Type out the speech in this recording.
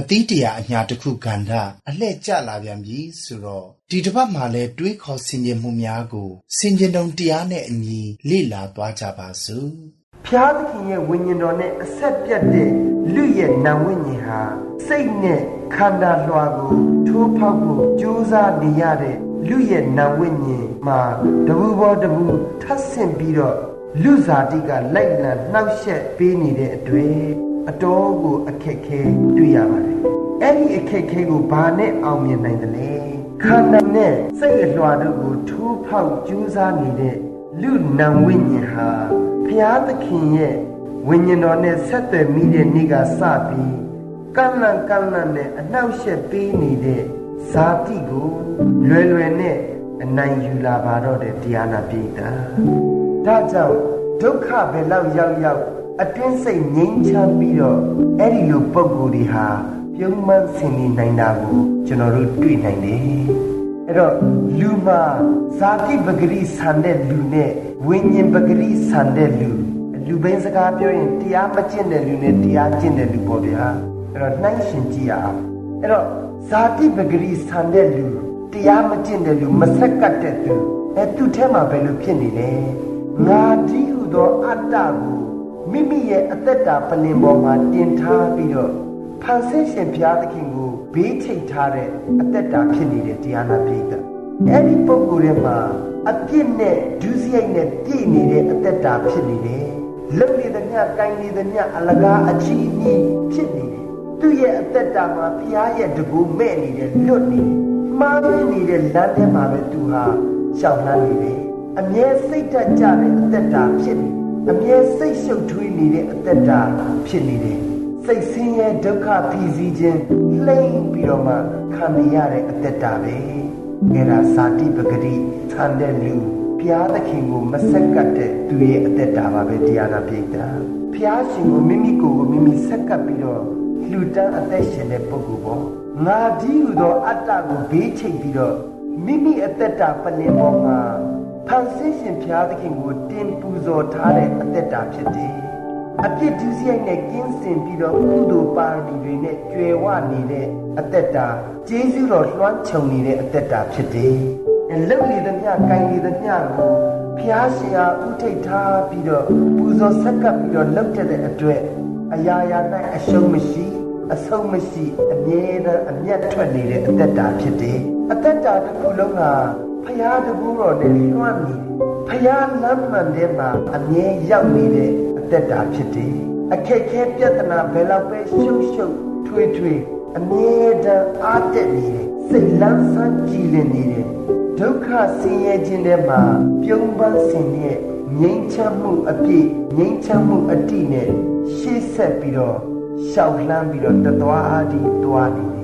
အသီးတရာအညာတစ်ခုကန္ဓာအလှည့်ကျလာပြန်ပြီဆိုတော့ဒီတစ်ပတ်မှာလဲတွေးခေါ်ဆင်ခြင်မှုများကိုဆင်ခြင်တုံတရားနဲ့အညီလေ့လာသွားကြပါစို့ဖျားသခင်ရဲ့ဝိညာဉ်တော်နဲ့အဆက်ပြတ်တဲ့လူရဲ့နာဝိညာဉ်ဟာစိတ်နဲ့ခန္ဓာလွှာကိုထိုးဖောက်ဖို့ကြိုးစားနေရတဲ့လူရဲ့နာဝိညာဉ်မှာတပူပေါ်တပူထပ်ဆင့်ပြီးတော့လူဇာတိကလိုက်လံနှောက်ယှက်ပေးနေတဲ့အတွေ့ အတော်ကိုအခက်ခဲတွေ့ရပါတယ်အဲ့ဒီအခက်ခဲကိုဘာနဲ့အောင်မြင်နိုင်သလဲခန္ဓာနဲ့စိတ်အလွှာတို့ကိုထိုးဖောက်ကြိုးစားနေတဲ့လူနာဝိညာဉ်ဟာဖျားသခင်ရဲ့ဝိညာဉ်တော်နဲ့ဆက်သွယ်မိတဲ့နေ့ကစပြီးကန့်လန့်ကန့်လန့်နဲ့အနှောက်အယှက်ပေးနေတဲ့ဇာတိကိုလွယ်လွယ်နဲ့အနိုင်ယူလာပါတော့တဲ့တရားနာပိတာဒါကြောင့်ဒုက္ခပဲလောက်ရောက်ရောက် အတွင်းစိတ်ငြိမ်းချမ်းပြီးတော့အဲ့ဒီလိုပုံကိုယ်တွေဟာပြုံးမှန်းဆင်နေနိုင်တာကိုကျွန်တော်တို့တွေ့နိုင်တယ်အဲ့တော့လူမှာဇာတိပဂရိဆန်တဲ့လူနဲ့ဝိညာဉ်ပဂရိဆန်တဲ့လူလူဘင်းစကားပြောရင်တရားမကျင့်တဲ့လူနဲ့တရားကျင့်တဲ့လူပေါ့ဗျာအဲ့တော့နှိုင်းရှင်ကြည့်ရအောင်အဲ့တော့ဇာတိပဂရိဆန်တဲ့လူတရားမကျင့်တဲ့လူမဆက်ကတ်တဲ့သူအဲ့သူ့ထဲမှာဘယ်လိုဖြစ်နေလဲငါဒီဟုသောအတ္တကို မိမိရဲ့အသက်တာပလင်ပေါ်မှာတင်ထားပြီးတော့ဖန်ဆင်းရှင်ဘုရားသခင်ကိုဘေးချိတ်ထားတဲ့အသက်တာဖြစ်နေတဲ့တရားနာပိဋကအဲ့ဒီပုံကိုယ်ထဲမှာအပြစ်နဲ့ဒုစရိုက်နဲ့ပြည့်နေတဲ့အသက်တာဖြစ်နေတယ်လုံနေသမျှကိုင်းနေသမျှအလကားအချီးနှီးဖြစ်နေတယ်သူ့ရဲ့အသက်တာမှာဘုရားရဲ့တကူမဲ့နေတယ်လွတ်နေတယ်မှားနေတဲ့လမ်းထဲမှာပဲသူဟာရှောင်လန်းနေတယ်အမြဲစိတ်ဓာတ်ကြတဲ့အသက်တာဖြစ်နေတယ် အမြဲစိတ်ရှုပ်ထွေးနေတဲ့အသက်တာဖြစ်နေတယ်စိတ်ဆင်းရဲဒုက္ခဖြစ်စည်းခြင်းလှိမ့်ပြီးတော့မှခံနေရတဲ့အသက်တာပဲအဲ့ဒါဇာတိပဂတိဆန်တဲ့လူဘုရားသခင်ကိုမဆက်ကပ်တဲ့သူရဲ့အသက်တာပါပဲတရားနာပိဋကဘုရားရှင်ကိုမိမိကိုယ်ကိုမိမိဆက်ကပ်ပြီးတော့လှူဒန်းအသက်ရှင်တဲ့ပုဂ္ဂိုလ်ပေါ့ငါဒီဟုသောအတ္တကိုဘေးချိတ်ပြီးတော့မိမိအသက်တာပလင်ပေါ်မှာ ဖန်ဆင်းရှင်ဘုရားသခင်ကိုတင်ပူဇော်ထားတဲ့အသက်တာဖြစ်တယ်အပြစ်ဒုစရိုက်နဲ့ကင်းစင်ပြီးတော့ကုသိုလ်ပါရမီတွေနဲ့ကျွယ်ဝနေတဲ့အသက်တာကျေးဇူးတော်လွှမ်းခြုံနေတဲ့အသက်တာဖြစ်တယ်။အဲလုံနေသမျှ၊ကိုင်နေသမျှကိုဖျားရှင်ဟာဥထိတ်ထားပြီးတော့ပူဇော်ဆက်ကပ်ပြီးတော့လှုပ်တဲ့အတွက်အရာရာ၌အရှုံးမရှိအဆုံးမရှိအမြဲတမ်းအမျက်ထွက်နေတဲ့အသက်တာဖြစ်တယ်။အသက်တာတစ်ခုလုံးက ဖျားတကူတော်နဲ့လွှမ်းနေဖျားလမ်းမှန်ထဲမှာအမြဲရောက်နေတဲ့အသက်တာဖြစ်တယ်။အခက်ခဲပြဿနာဘယ်လောက်ပဲရှုပ်ရှုပ်ထွေးထွေးအမြဲတမ်းအားတက်နေတယ်။စိတ်လန်းဆန်းကြည်လင်နေတယ်။ဒုက္ခဆင်းရဲခြင်းထဲမှာပြုံးပန်းဆင်ရဲ့ငြိမ်းချမ်းမှုအပြည့်ငြိမ်းချမ်းမှုအတိနဲ့ရှေ့ဆက်ပြီးတော့ရှောက်လှမ်းပြီးတော့တသွားအားဒီသွားနေတယ်